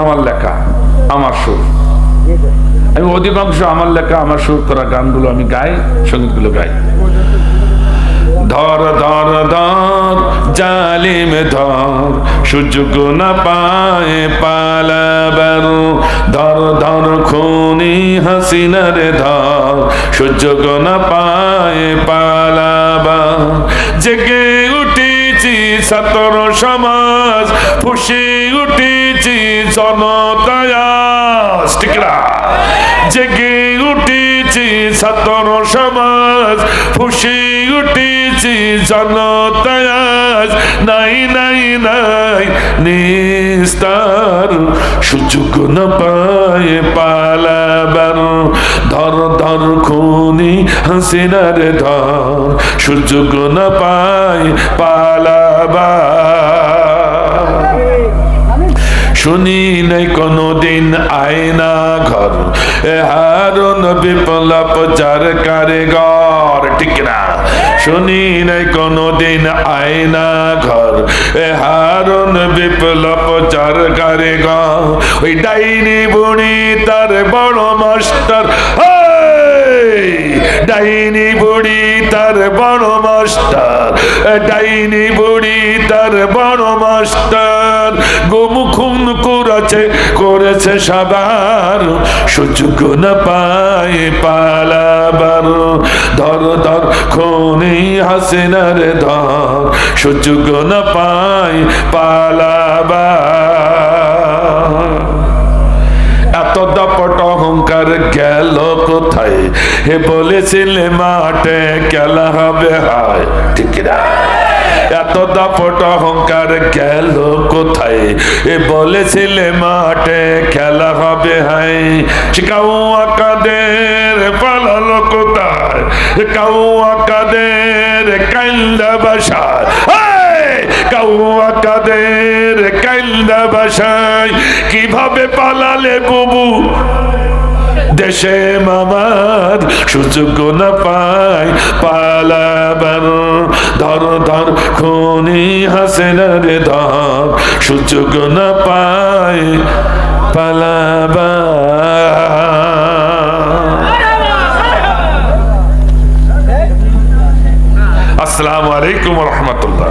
আমার লেখা, আমার সুর। আমি অধিকাংশ আমার লেখা, আমার সুর করা গানগুলো আমি গাই, সঙ্গীতগুলো গাই। ধর ধর ধর, জালিম ধর, সুযোগ না পায় পালাবার। ধর ধর, খুনি হাসিনার ধর, সুযোগ না পায় পালাবার। জেগে উঠেছি সতর সমাজ ফুসে উঠেছি জনতায়াস। জেগে উঠেছি সতর সমাজ ফুসে উঠেছি জনতায়াজ নাই নাই নাই নিস্তার সুযোগ না পায় পালাবার। ধর ধর, খুনি হাসিনার ধর, সুযোগ না পায় পালাবার শুনি নাই কোনদিন আয়না ঘর, এ হারুন বিপ্লব যার কারিগর, ঠিক না শুনি নাই কোনদিন আয়না ঘর, এ হারুন বিপ্লব যার কারিগর, ওই ডাইনি বুড়ি তার বড় মাস্টার! ডাইনি বুড়ি তার বড় মাস্টার ডাইনি বুড়ি তার বড় মাস্টার গুম খুন করেছে করেছে সবার। সুযোগ না পায় পালাবার। ধর ধর, খনি হাসিনার ধর। সুযোগ না পায় পালাবার। হে বলেছিলে মাঠে খেলা হবে। হয় ঠিক না এত দাপট অহংকার গেল কোথায়? এ বলেছিলে মাঠে খেলা হবে হাই কাউ আকাদের পালালো কোথায় কাউ আকাদের কাইন্দা বাসায়। কাউয়া কাদের কাইন্দা বাসায়। কীভাবে পালালে বুবু? শেষে মামার সুযোগ না পায় পালাবার ধর ধর খুনি হাসেনার ধর সুযোগ না পায় পালাবার। আসসালামু আলাইকুম রহমতুল্লাহ।